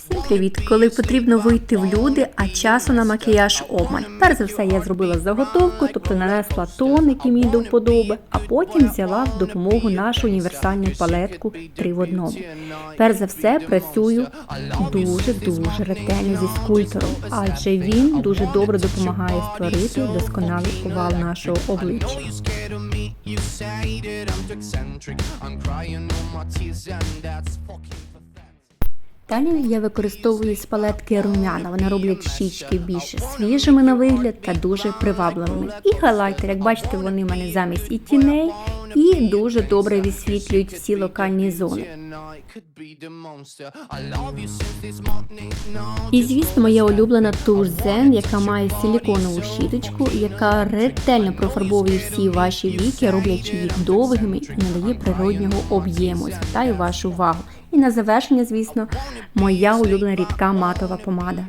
Всім привіт! Коли потрібно вийти в люди, а часу на макіяж обмаль. Перш за все, я зробила заготовку, тобто нанесла тон, який мені до вподоби, а потім взяла в допомогу нашу універсальну палетку 3 в одному. Перш за все, працюю дуже дуже ретельно зі скульптором, адже він дуже добре допомагає створити досконалий овал нашого обличчя. you say that I'm eccentric. I'm crying all my tears, and that's fucking. Далі я використовую з палетки румяна. Вони роблять щічки більш свіжими на вигляд та дуже привабливими. І хайлайтер, як бачите, вони в мене замість і тіней, і дуже добре висвітлюють всі локальні зони. І звісно, моя улюблена туш Zen, яка має силіконову щіточку, яка ретельно профарбовує всі ваші віки, роблячи їх довгими і надає природнього об'єму. Звертаю вашу увагу. І на завершення, звісно, моя улюблена рідка матова помада.